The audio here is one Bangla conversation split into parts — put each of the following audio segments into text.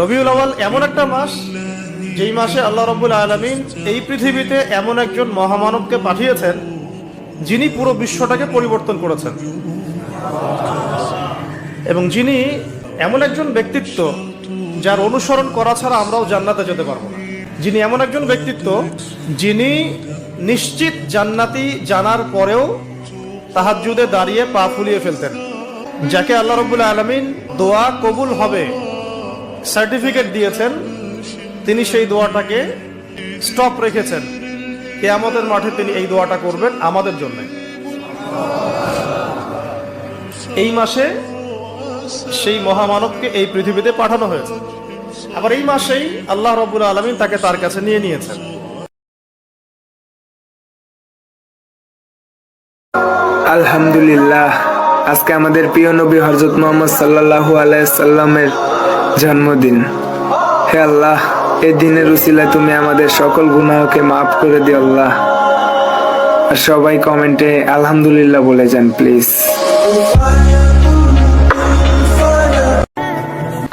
রবিউল আওয়াল এমন একটা মাস, যেই মাসে আল্লাহ রব্বুল আলমিন এই পৃথিবীতে এমন একজন মহামানবকে পাঠিয়েছেন, যিনি পুরো বিশ্বটাকে পরিবর্তন করেছেন। এবং যিনি এমন একজন ব্যক্তিত্ব যার অনুসরণ করা ছাড়া আমরাও জান্নাতে যেতে পারব না। যিনি এমন একজন ব্যক্তিত্ব যিনি নিশ্চিত জান্নাতি জানার পরেও তাহাজ্জুদে দাঁড়িয়ে পা ফুলিয়ে ফেলতেন, যাকে আল্লাহ রবুল্লা আলমিন দোয়া কবুল হবে। সার্টিফিকেট দিয়েছেন, তিনি সেই দোয়াটাকে স্টপ রেখেছেন। কে আমাদের মাঠে তিনি এই দোয়াটা করবেন আমাদের জন্য। এই মাসে সেই মহামানবকে এই পৃথিবীতে পাঠানো হয়েছে। আবার এই মাসেই আল্লাহ রবুল আলমিন তাকে তার কাছে নিয়ে নিয়েছেন। আলহামদুলিল্লাহ, আজকে আমাদের প্রিয় নবী হজরত মোহাম্মদ সাল্লাল্লাহু আলাইসাল্লামের জন্মদিন। হে আল্লাহ, এই দিনের উসিলায় তুমি আমাদের সকল গুনাহকে মাফ করে দিও আল্লাহ। আর সবাই কমেন্টে আলহামদুলিল্লাহ বলে যান, প্লিজ।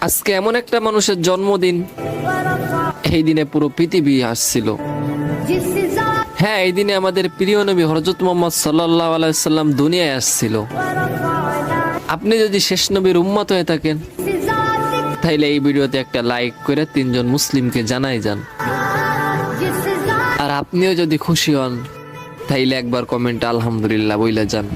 আজকে এমন একটা মানুষের জন্মদিন। এই দিনে পুরো পৃথিবী আসছিল। হ্যাঁ এই দিনে আমাদের প্রিয় নবী হরজত মোহাম্মদ সাল্লাহ আলাইসাল্লাম দুনিয়ায় আসছিল। আপনি যদি শেষ নবীর উম্মত হয়ে থাকেন তাইলে এই ভিডিওতে একটা লাইক করে তিনজন মুসলিমকে জানাই যান। আর আপনিও যদি খুশি হন, তাইলে একবার কমেন্ট আলহামদুলিল্লাহ বইলে যান।